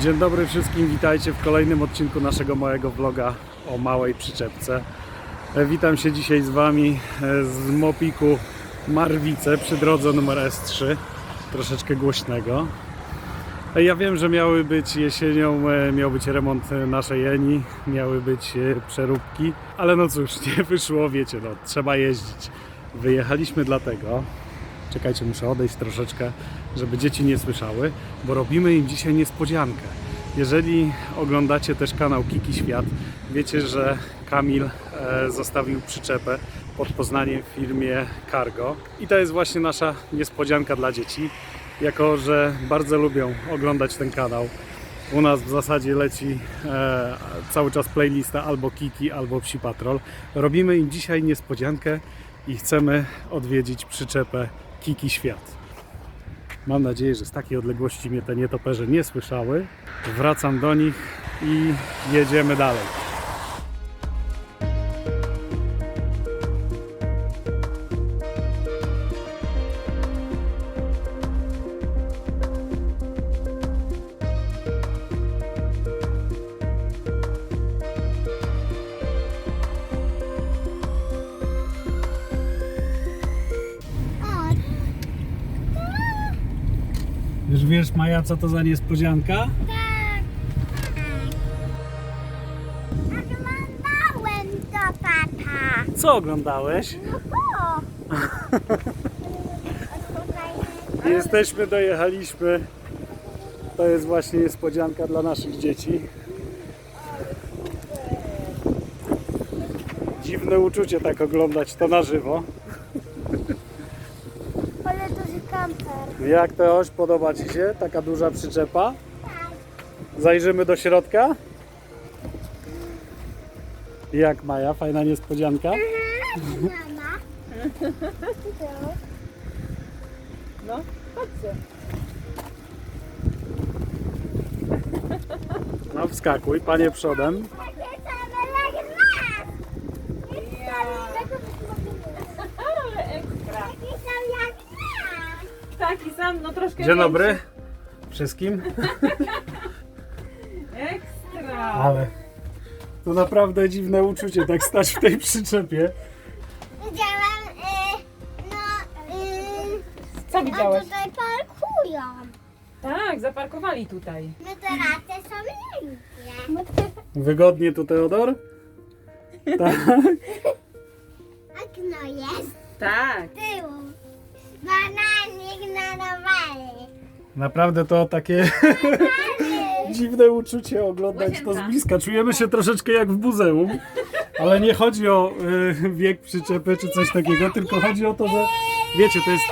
Dzień dobry wszystkim, witajcie w kolejnym odcinku naszego małego vloga o małej przyczepce. E, Witam się dzisiaj z Wami e, z Mopiku Marwice przy drodze numer S3, troszeczkę głośnego. E, Ja wiem, że miały być jesienią, miał być remont naszej Eni, miały być przeróbki, ale no cóż, nie wyszło, wiecie, no trzeba jeździć. Wyjechaliśmy dlatego, czekajcie, muszę odejść troszeczkę, żeby dzieci nie słyszały, bo robimy im dzisiaj niespodziankę. Jeżeli oglądacie też kanał Kiki Świat, wiecie, że Kamil e, zostawił przyczepę pod Poznaniem w firmie Cargo i to jest właśnie nasza niespodzianka dla dzieci, jako że bardzo lubią oglądać ten kanał. U nas w zasadzie leci e, cały czas playlista albo Kiki, albo Psi Patrol. Robimy im dzisiaj niespodziankę i chcemy odwiedzić przyczepę Kiki Świat. Mam nadzieję, że z takiej odległości mnie te nietoperze nie słyszały. Wracam do nich i jedziemy dalej. Już wiesz, Maja, co to za niespodzianka? Tak. Oglądałem to, tata. Co oglądałeś? O! Jesteśmy, dojechaliśmy. To jest właśnie niespodzianka dla naszych dzieci. Dziwne uczucie tak oglądać to na żywo. Jak to oś podoba Ci się? Taka duża przyczepa? Zajrzymy do środka? Jak Maja? Fajna niespodzianka? Mama. No, chodźcie. No wskakuj, panie przodem. Takie same jak nas. Ale ekstra. Takie same jak nas. Taki sam, no troszkę Dzień dobry większy. wszystkim. Ekstra. Ale to naprawdę dziwne uczucie tak stać w tej przyczepie. Widziałam, y, no, y, Co a widziałeś? tutaj parkują. Tak, zaparkowali tutaj. No to raty są miękkie. Wygodnie tu Teodor? Tak. Okno jest Tak. z tyłu. Naprawdę to takie dziwne uczucie oglądać to z bliska. Czujemy się troszeczkę jak w muzeum, ale nie chodzi o y, wiek przyczepy czy coś takiego, tylko chodzi o to, że wiecie, to jest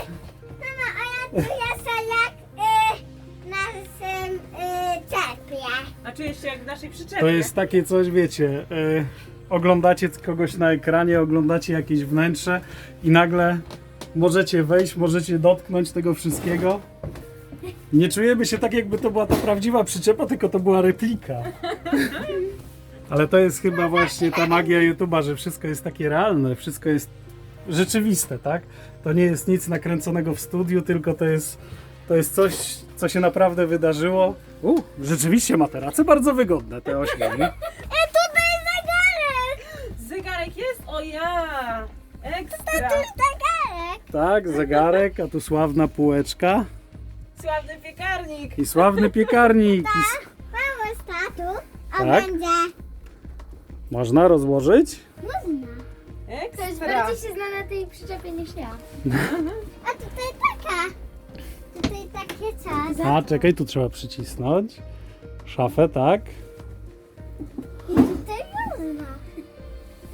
Mama, a ja czuję się jak y, na tym y, czepie. A czujesz się jak w naszej przyczepie? To jest takie coś, wiecie, y, oglądacie kogoś na ekranie, oglądacie jakieś wnętrze i nagle możecie wejść, możecie dotknąć tego wszystkiego. Nie czujemy się tak, jakby to była ta prawdziwa przyczepa, tylko to była replika. Ale to jest chyba właśnie ta magia YouTube'a, że wszystko jest takie realne, wszystko jest rzeczywiste, tak? To nie jest nic nakręconego w studiu, tylko to jest, to jest coś, co się naprawdę wydarzyło. U, rzeczywiście materace bardzo wygodne, te ośmiorki. E, tutaj zegarek! Zegarek jest? O ja! Ekstra! Tu zegarek! Tak, zegarek, a tu sławna półeczka Sławny piekarnik! i sławny piekarnik. I s- Mało statu, a Tak? będzie... Można rozłożyć? Można. Ekstra! się zna na tej przyczepie niż ja. A tutaj taka. Tutaj takie coś. A, czekaj, tu trzeba przycisnąć. Szafę, tak. I tutaj można.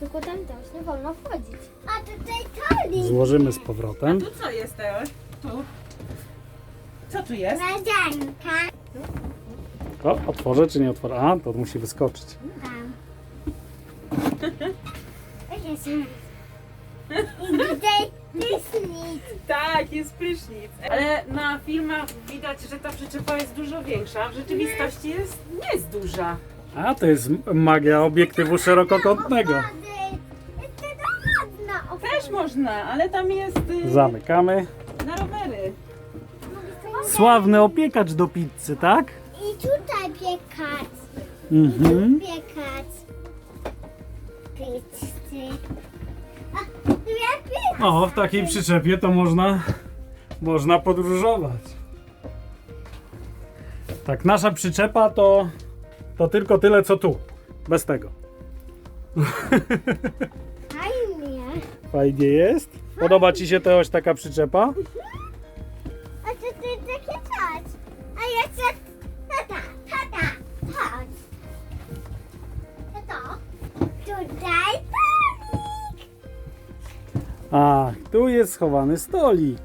Tylko tam też nie wolno wchodzić. A tutaj tolik. Złożymy z powrotem. Tu co jest teraz? Tu. Co tu jest? Radzianka. O, otworzę czy nie otworzę? A, to musi wyskoczyć. Tam. I tutaj prysznic. Tak, jest prysznic. Ale na filmach widać, że ta przyczepa jest dużo większa. W rzeczywistości jest, nie jest duża. A, to jest magia obiektywu szerokokątnego. Wody. Jest to ładna. Też można, ale tam jest y, Zamykamy. na rowery. Sławny opiekacz do pizzy, tak? I tutaj piekać. Mhm. Piekać. Pizzę. A. O, w takiej przyczepie to można, można podróżować. Tak, nasza przyczepa to, to tylko tyle co tu. Bez tego. Fajnie. Fajnie jest. Podoba Ci się też taka przyczepa? A to ty takie coś. A ja chcę... Tata, tata, chodź. Tato, tutaj stolik. A, tu jest schowany stolik.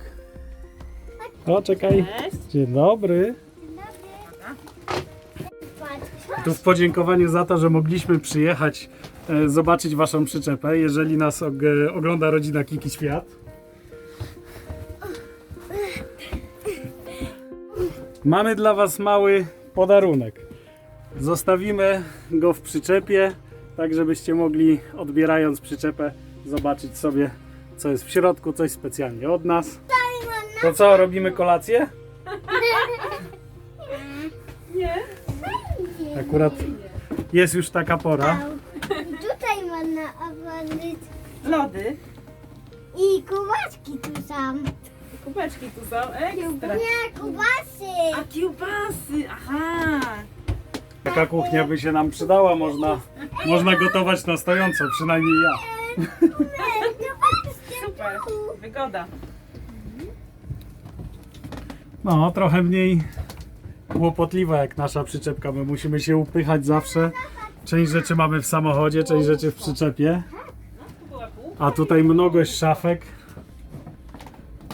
O, czekaj. Dzień dobry. Tu w podziękowaniu za to, że mogliśmy przyjechać, e, zobaczyć Waszą przyczepę, jeżeli nas og ogląda rodzina Kiki Świat. Mamy dla Was mały podarunek. Zostawimy go w przyczepie, tak żebyście mogli, odbierając przyczepę, zobaczyć sobie, co jest w środku, coś specjalnie od nas. To co, robimy kolację? Nie? Akurat jest już taka pora. Tutaj można otworzyć Lody. i kubaszki tu są. Kubeczki tu są. Ekstra. Nie, kubasy. A kiełbasy, aha. Taka kuchnia by się nam przydała, można, można gotować na stojąco, przynajmniej ja. Super, wygoda. No, trochę mniej kłopotliwa jak nasza przyczepka, my musimy się upychać zawsze. Część rzeczy mamy w samochodzie, część rzeczy w przyczepie, a tutaj mnogość szafek,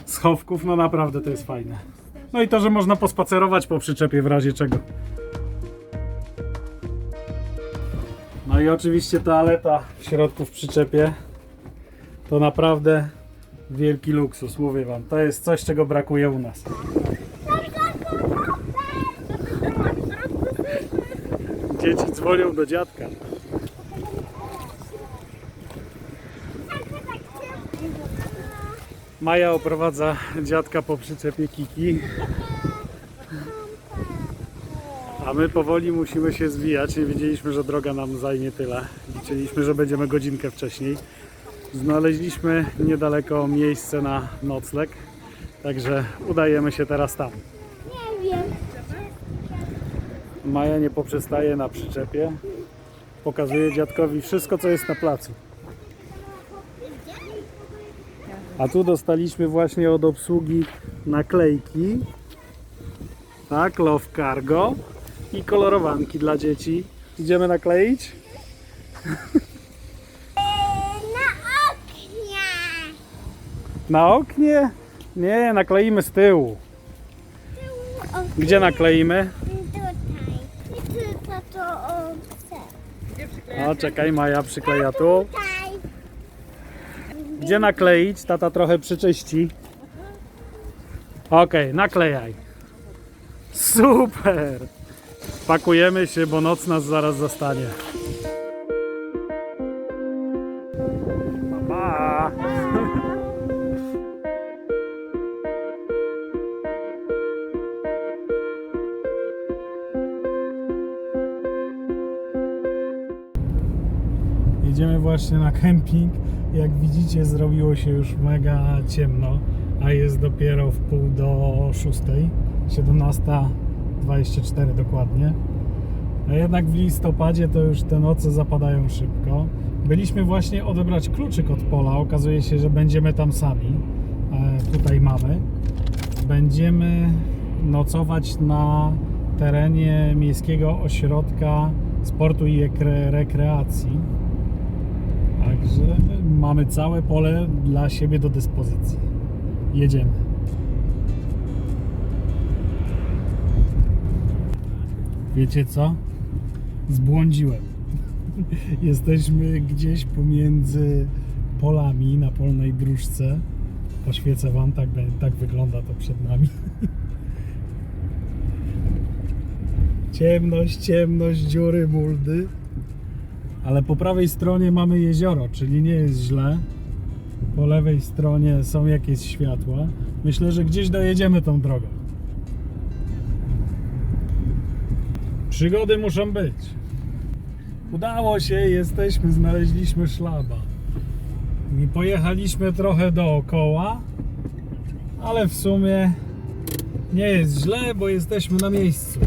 schowków, no naprawdę to jest fajne. No i to, że można pospacerować po przyczepie w razie czego. No i oczywiście toaleta w środku w przyczepie. To naprawdę wielki luksus, mówię wam. To jest coś, czego brakuje u nas. Dzieci dzwonią do dziadka. Maja oprowadza dziadka po przyczepie Kiki. A my powoli musimy się zwijać. Nie wiedzieliśmy, że droga nam zajmie tyle. Liczyliśmy, że będziemy godzinkę wcześniej. Znaleźliśmy niedaleko miejsce na nocleg. Także udajemy się teraz tam. Maja nie poprzestaje na przyczepie. Pokazuje dziadkowi wszystko, co jest na placu. A tu dostaliśmy właśnie od obsługi naklejki. Tak, Love Cargo i kolorowanki dla dzieci. Idziemy nakleić? Na oknie. Na oknie? Nie, nakleimy z tyłu. Gdzie nakleimy? O, czekaj, Maja przykleja tu. Gdzie nakleić? Tata trochę przyczyści. Okej, naklejaj. Super! Pakujemy się, bo noc nas zaraz zastanie. Właśnie na kemping. Jak widzicie, zrobiło się już mega ciemno, a jest dopiero w pół do 6, 17.24 dokładnie. A jednak w listopadzie to już te noce zapadają szybko. Byliśmy właśnie odebrać kluczyk od pola. Okazuje się, że będziemy tam sami. E, tutaj mamy. Będziemy nocować na terenie Miejskiego Ośrodka Sportu i Rekre- Rekreacji. Także mamy całe pole dla siebie do dyspozycji. Jedziemy. Wiecie co? Zbłądziłem. Jesteśmy gdzieś pomiędzy polami na polnej dróżce. Poświecę Wam, tak, tak wygląda to przed nami. Ciemność, ciemność, dziury, muldy. Ale po prawej stronie mamy jezioro, czyli nie jest źle. Po lewej stronie są jakieś światła. Myślę, że gdzieś dojedziemy tą drogą. Przy Przygody muszą być. Udało się, jesteśmy, znaleźliśmy szlaba. I pojechaliśmy trochę dookoła, ale w sumie nie jest źle, bo jesteśmy na miejscu.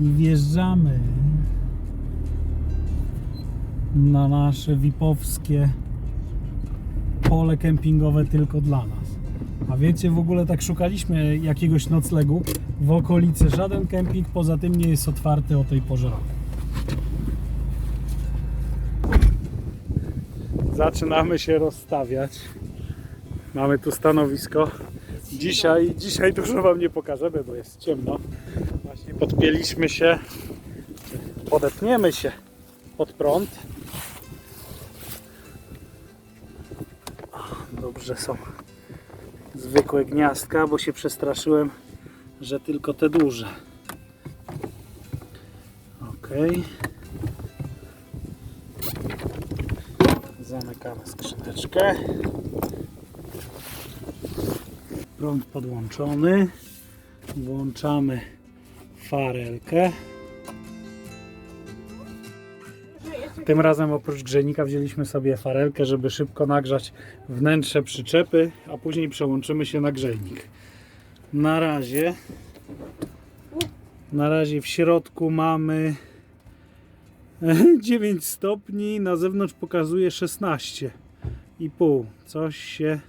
I wjeżdżamy na nasze wipowskie pole kempingowe tylko dla nas. A wiecie, w ogóle tak szukaliśmy jakiegoś noclegu w okolicy. Żaden kemping poza tym nie jest otwarty o tej porze. Zaczynamy się rozstawiać. Mamy tu stanowisko. Dzisiaj, dzisiaj dużo Wam nie pokażemy, bo jest ciemno. Podpięliśmy się, podepniemy się pod prąd. Dobrze są zwykłe gniazdka, bo się przestraszyłem, że tylko te duże. Ok. Zamykamy skrzyneczkę. Prąd podłączony. Włączamy farelkę. Tym razem oprócz grzejnika wzięliśmy sobie farelkę, żeby szybko nagrzać wnętrze przyczepy, a później przełączymy się na grzejnik. Na razie na razie w środku mamy 9 stopni, na zewnątrz pokazuje 16 i pół. Coś się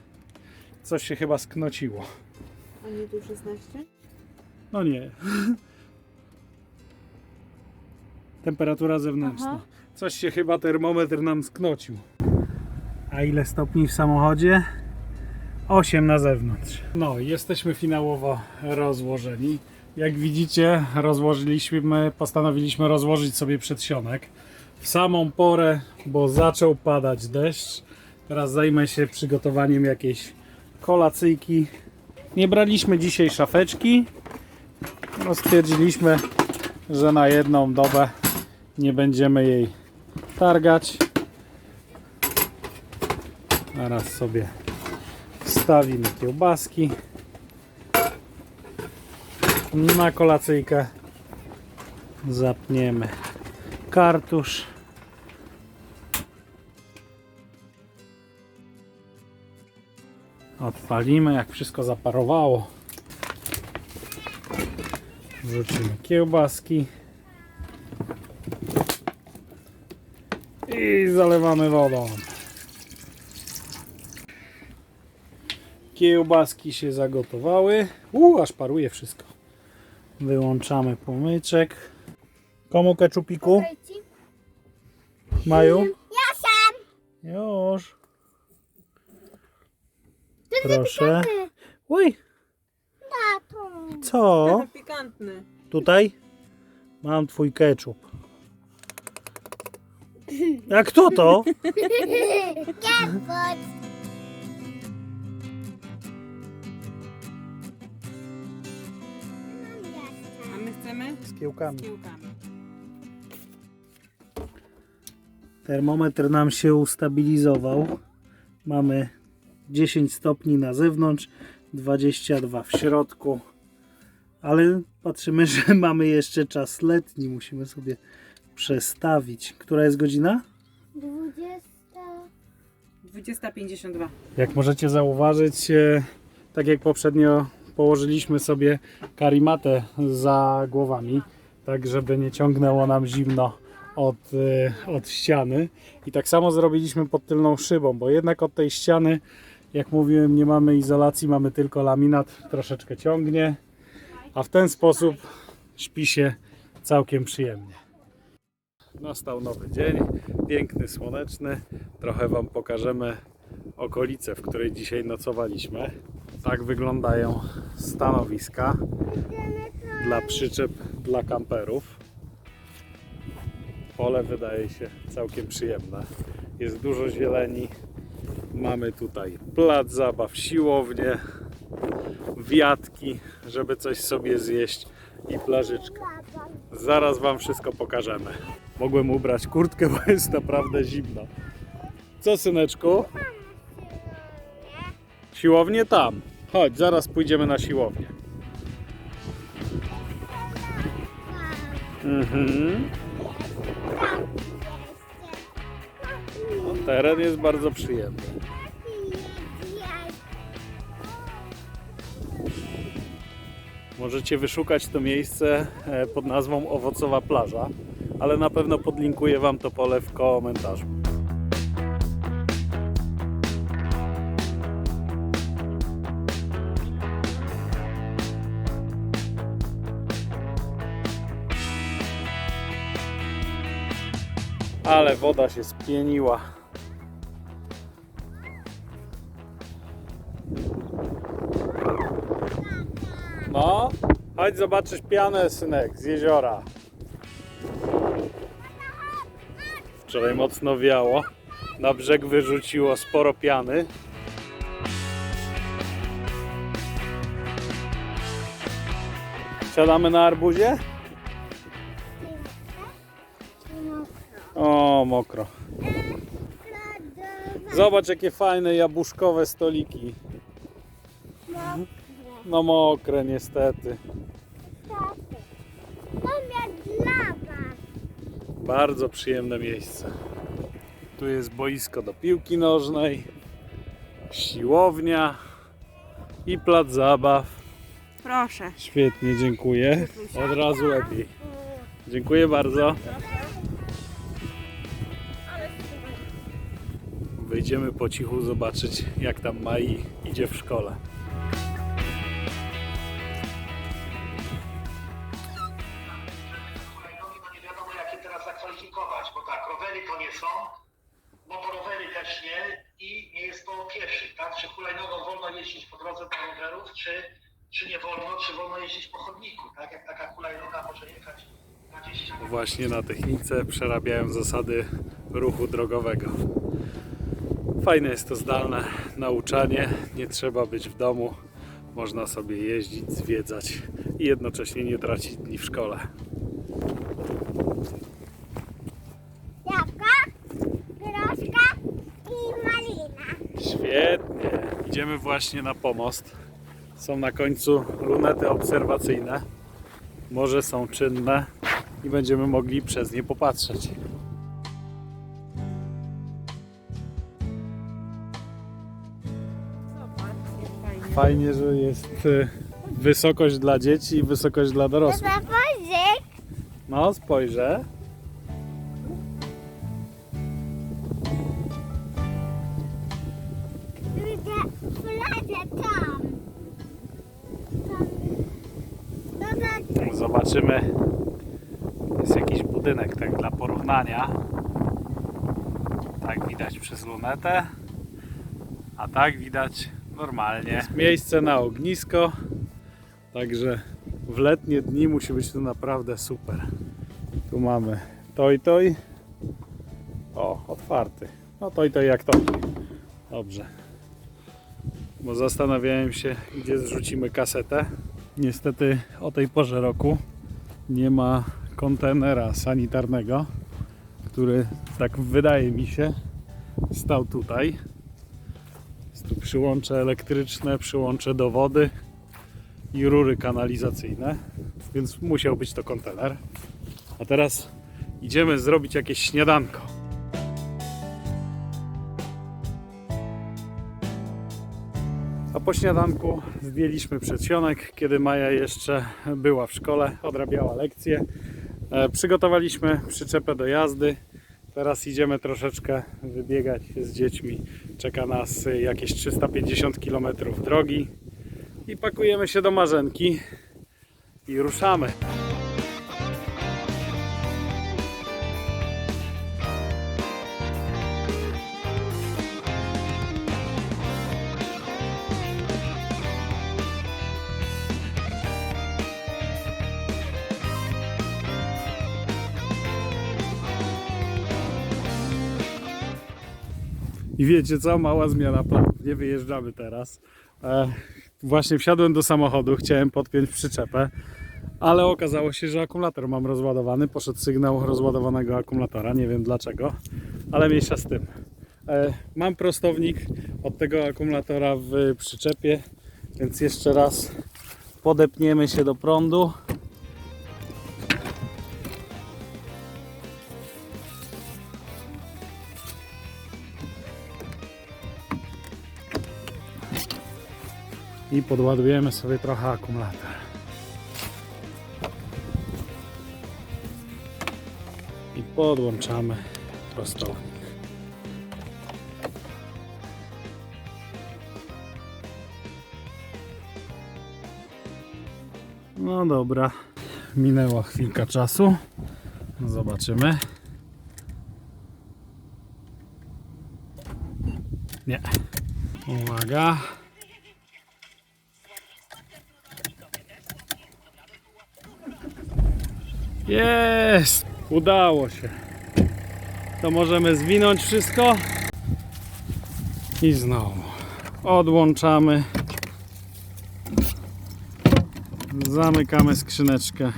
coś się chyba sknociło. A nie tu 16? No nie. Temperatura zewnętrzna. Aha. Coś się chyba termometr nam sknocił. A ile stopni w samochodzie? 8 na zewnątrz. No, jesteśmy finałowo rozłożeni. Jak widzicie, rozłożyliśmy, postanowiliśmy rozłożyć sobie przedsionek w samą porę, bo zaczął padać deszcz. Teraz zajmę się przygotowaniem jakiejś kolacyjki. Nie braliśmy dzisiaj szafeczki. No, stwierdziliśmy, że na jedną dobę nie będziemy jej targać. Teraz sobie wstawimy kiełbaski na kolacyjkę. Zapniemy kartusz. Odpalimy, jak wszystko zaparowało. Wrzucimy kiełbaski. I zalewamy wodą. Kiełbaski się zagotowały. U, aż paruje wszystko. Wyłączamy płomyczek. Komu keczupiku? Maju? Ja sam! Już. Proszę. Uj, co? Pikantny. Tutaj? Mam twój keczup. Jak kto to? Kepot. A my chcemy Z kiełkami. z kiełkami. Termometr nam się ustabilizował. Mamy 10 stopni na zewnątrz, 22 w środku. Ale patrzymy, że mamy jeszcze czas letni. Musimy sobie przestawić. Która jest godzina? 20. 20.52. Jak możecie zauważyć, e, tak jak poprzednio położyliśmy sobie karimatę za głowami, tak żeby nie ciągnęło nam zimno od, e, od ściany. I tak samo zrobiliśmy pod tylną szybą, bo jednak od tej ściany, jak mówiłem, nie mamy izolacji, mamy tylko laminat, troszeczkę ciągnie, a w ten sposób śpi się całkiem przyjemnie. Nastał nowy dzień, piękny, słoneczny. Trochę Wam pokażemy okolice, w której dzisiaj nocowaliśmy. Tak wyglądają stanowiska dla przyczep, dla kamperów. Pole wydaje się całkiem przyjemne. Jest dużo zieleni. Mamy tutaj plac zabaw, siłownię, wiatki, żeby coś sobie zjeść i plażyczkę. Zaraz Wam wszystko pokażemy. Mogłem ubrać kurtkę, bo jest naprawdę zimno. Co, syneczku? Siłownię tam. Chodź, zaraz pójdziemy na siłownię. Mhm. No, teren jest bardzo przyjemny. Możecie wyszukać to miejsce e, pod nazwą Owocowa Plaża, ale na pewno podlinkuję Wam to pole w komentarzu. Ale woda się spieniła. No, chodź zobaczysz pianę, synek, z jeziora. Wczoraj mocno wiało. Na brzeg wyrzuciło sporo piany. Siadamy na arbuzie? O, mokro. Zobacz jakie fajne jabłuszkowe stoliki. No mokre niestety. Mam dla was. Bardzo przyjemne miejsce. Tu jest boisko do piłki nożnej, siłownia i plac zabaw. Proszę. Świetnie, dziękuję. Od razu lepiej. Dziękuję bardzo. Wyjdziemy po cichu zobaczyć jak tam Mai idzie w szkole. Właśnie na technice przerabiają zasady ruchu drogowego. Fajne jest to zdalne nauczanie, nie trzeba być w domu, można sobie jeździć, zwiedzać i jednocześnie nie tracić dni w szkole. Jabłka, groszka i malina. Świetnie. Idziemy właśnie na pomost. Są na końcu lunety obserwacyjne. Morze są czynne i będziemy mogli przez nie popatrzeć. Fajnie. Że jest y, wysokość dla dzieci i wysokość dla dorosłych. No, spojrzę. Zobaczymy. Budynek, tak dla porównania. Tak widać przez lunetę. A tak widać normalnie. Jest miejsce na ognisko. Także w letnie dni musi być tu naprawdę super. Tu mamy toj toj. O, otwarty. No toj toj jak toj. Dobrze. Bo zastanawiałem się, gdzie zrzucimy kasetę. Niestety o tej porze roku nie ma kontenera sanitarnego, który tak wydaje mi się stał tutaj. Jest tu przyłącze elektryczne, przyłącze do wody i rury kanalizacyjne, więc musiał być to kontener. A teraz idziemy zrobić jakieś śniadanko. A po śniadanku zdjęliśmy przedsionek, kiedy Maja jeszcze była w szkole, odrabiała lekcje. E, Przygotowaliśmy przyczepę do jazdy. Teraz idziemy troszeczkę wybiegać z dziećmi. Czeka nas jakieś 350 km drogi. I pakujemy się do marzenki i ruszamy. I wiecie co? Mała zmiana planów. Nie wyjeżdżamy teraz. E, właśnie wsiadłem do samochodu, chciałem podpiąć przyczepę, ale okazało się, że akumulator mam rozładowany. Poszedł sygnał rozładowanego akumulatora, nie wiem dlaczego, ale mniejsza z tym. E, Mam prostownik od tego akumulatora w przyczepie, więc jeszcze raz podepniemy się do prądu. I podładujemy sobie trochę akumulator. I podłączamy prostownik. No dobra, minęła chwilka czasu. Zobaczymy. Nie. Uwaga. Jest! Udało się. To możemy zwinąć wszystko. I znowu odłączamy. Zamykamy skrzyneczkę.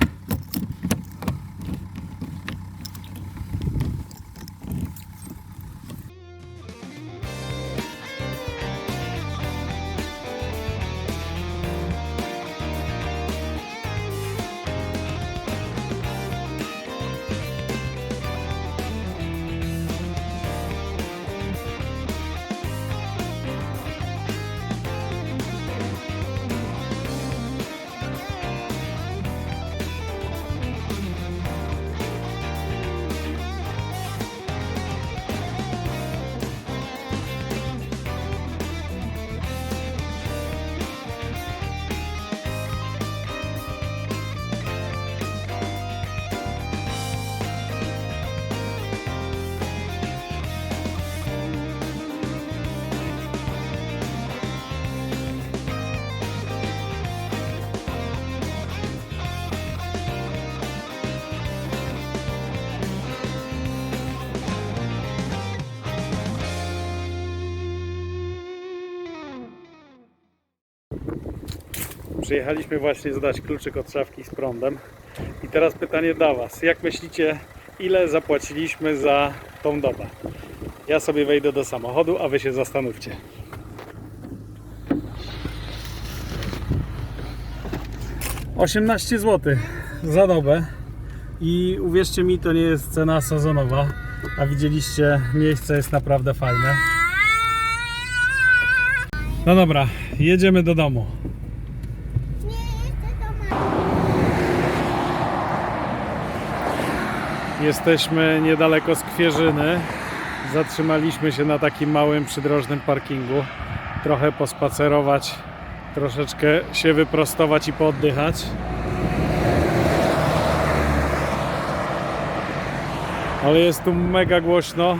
Przyjechaliśmy właśnie zdać kluczyk od szafki z prądem. I teraz pytanie dla Was. Jak myślicie, ile zapłaciliśmy za tą dobę? Ja sobie wejdę do samochodu, a Wy się zastanówcie. Osiemnaście zł za dobę. I uwierzcie mi, to nie jest cena sezonowa. A widzieliście, miejsce jest naprawdę fajne. No dobra, jedziemy do domu. Nie, jeszcze to ma. Jesteśmy niedaleko Skwierzyny. Zatrzymaliśmy się na takim małym przydrożnym parkingu. Trochę pospacerować, troszeczkę się wyprostować i pooddychać. Ale jest tu mega głośno.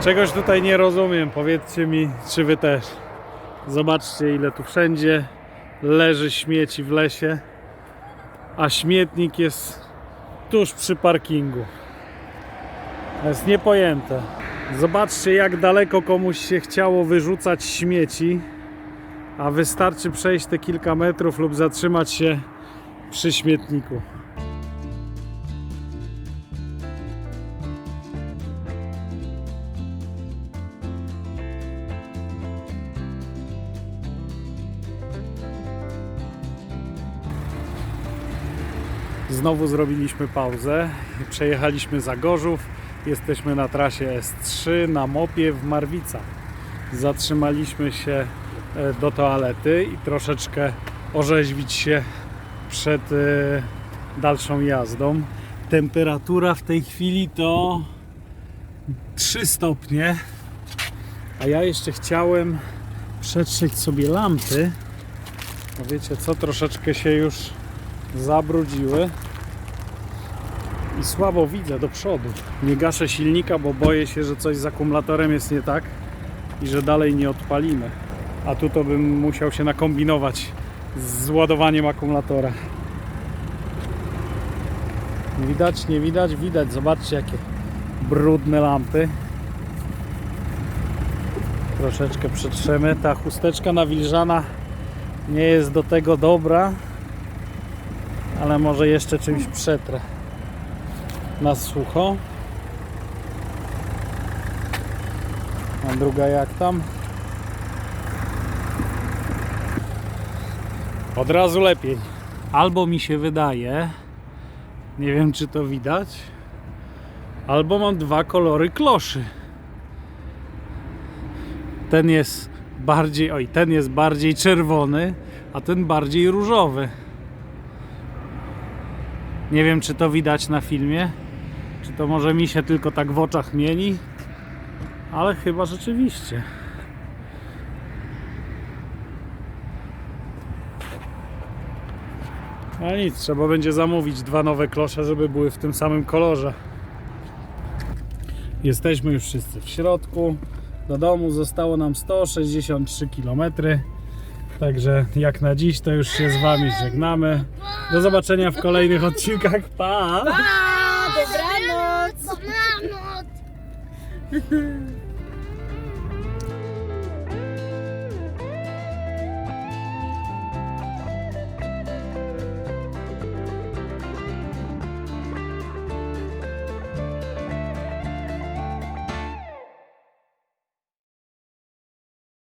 Czegoś tutaj nie rozumiem. Powiedzcie mi, czy wy też. Zobaczcie, ile tu wszędzie leży śmieci w lesie, a śmietnik jest tuż przy parkingu. To jest niepojęte. Zobaczcie, jak daleko komuś się chciało wyrzucać śmieci, a wystarczy przejść te kilka metrów lub zatrzymać się przy śmietniku. Znowu zrobiliśmy pauzę. Przejechaliśmy za Gorzów. Jesteśmy na trasie S3 na Mopie w Marwicach. Zatrzymaliśmy się e, do toalety i troszeczkę orzeźwić się przed e, dalszą jazdą. Temperatura w tej chwili to 3 stopnie. A ja jeszcze chciałem przetrzeć sobie lampy. No wiecie co, troszeczkę się już zabrudziły i słabo widzę do przodu. Nie gaszę silnika, bo boję się, że coś z akumulatorem jest nie tak i że dalej nie odpalimy. A tu to bym musiał się nakombinować z ładowaniem akumulatora. Widać, nie widać? Widać. Zobaczcie jakie brudne lampy. troszeczkę przetrzemy. Ta chusteczka nawilżana nie jest do tego dobra, ale może jeszcze czymś przetrę na sucho. A druga jak tam? Od razu lepiej. Albo mi się wydaje, nie wiem czy to widać, albo mam dwa kolory kloszy. Ten jest bardziej, oj, ten jest bardziej czerwony, a ten bardziej różowy. Nie wiem czy to widać na filmie, czy to może mi się tylko tak w oczach mieni, ale chyba rzeczywiście. No nic, trzeba będzie zamówić dwa nowe klosze, żeby były w tym samym kolorze. Jesteśmy już wszyscy w środku. Do domu zostało nam 163 km. Także jak na dziś to już się z Wami żegnamy. Do zobaczenia w kolejnych odcinkach. Pa! Dobranoc! Dobranoc!